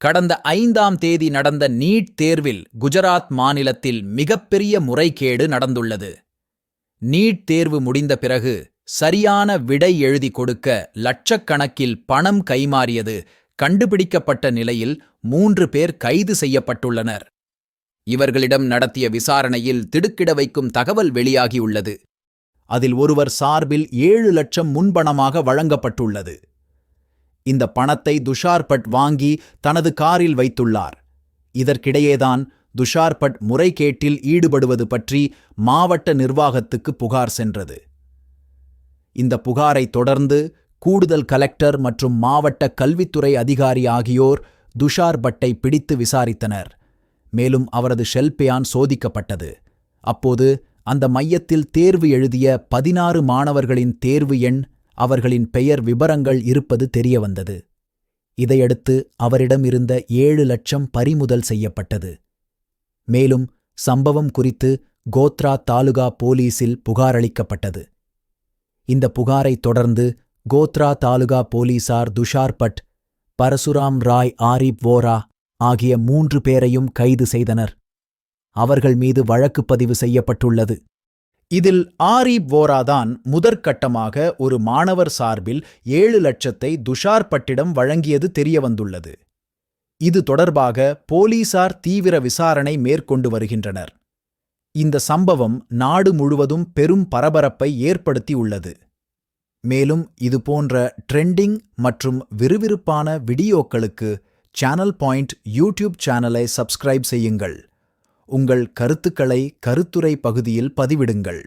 கடந்த ஐந்தாம் தேதி நடந்த நீட் தேர்வில் குஜராத் மாநிலத்தில் மிகப்பெரிய முறைகேடு நடந்துள்ளது. நீட் தேர்வு முடிந்த பிறகு சரியான விடை எழுதி கொடுக்க லட்சக்கணக்கில் பணம் கைமாறியது கண்டுபிடிக்கப்பட்ட நிலையில் மூன்று பேர் கைது செய்யப்பட்டுள்ளனர். இவர்களிடம் நடத்திய விசாரணையில் திடுக்கிட வைக்கும் தகவல் வெளியாகியுள்ளது. அதில் ஒருவர் சார்பில் ஏழு லட்சம் முன்பணமாக வழங்கப்பட்டுள்ளது. இந்த பணத்தை துஷார் பட் வாங்கி தனது காரில் வைத்துள்ளார். இதற்கிடையேதான் துஷார் பட் முறைகேட்டில் ஈடுபடுவது பற்றி மாவட்ட நிர்வாகத்துக்கு புகார் சென்றது. இந்த புகாரை தொடர்ந்து கூடுதல் கலெக்டர் மற்றும் மாவட்ட கல்வித்துறை அதிகாரி ஆகியோர் துஷார் பட்டை பிடித்து விசாரித்தனர். மேலும் அவரது ஷெல்பேயான் சோதிக்கப்பட்டது. அப்போது அந்த மையத்தில் தேர்வு எழுதிய பதினாறு மாணவர்களின் தேர்வு எண் அவர்களின் பெயர் விபரங்கள் இருப்பது தெரியவந்தது. இதையடுத்து அவரிடம் இருந்த ஏழு லட்சம் பறிமுதல் செய்யப்பட்டது. மேலும் சம்பவம் குறித்து கோத்ரா தாலுகா போலீசில் புகாரளிக்கப்பட்டது. இந்த புகாரைத் தொடர்ந்து கோத்ரா தாலுகா போலீசார் துஷார் பட் பரசுராம் ராய் ஆரிப் வோரா ஆகிய மூன்று பேரையும் கைது செய்தனர். அவர்கள் மீது வழக்கு பதிவு செய்யப்பட்டுள்ளது. இதில் ஆரிப் போராதான் முதற்கட்டமாக ஒரு மாணவர் சார்பில் ஏழு லட்சத்தை துஷார் பட்டிடம் வழங்கியது தெரியவந்துள்ளது. இது தொடர்பாக போலீசார் தீவிர விசாரணை மேற்கொண்டு வருகின்றனர். இந்த சம்பவம் நாடு முழுவதும் பெரும் பரபரப்பை ஏற்படுத்தியுள்ளது. மேலும் இதுபோன்ற ட்ரெண்டிங் மற்றும் விறுவிறுப்பான வீடியோக்களுக்கு சேனல் பாயிண்ட் யூடியூப் சேனலை சப்ஸ்கிரைப் செய்யுங்கள். உங்கள் கருத்துக்களை கருத்துரை பகுதியில் பதிவிடுங்கள்.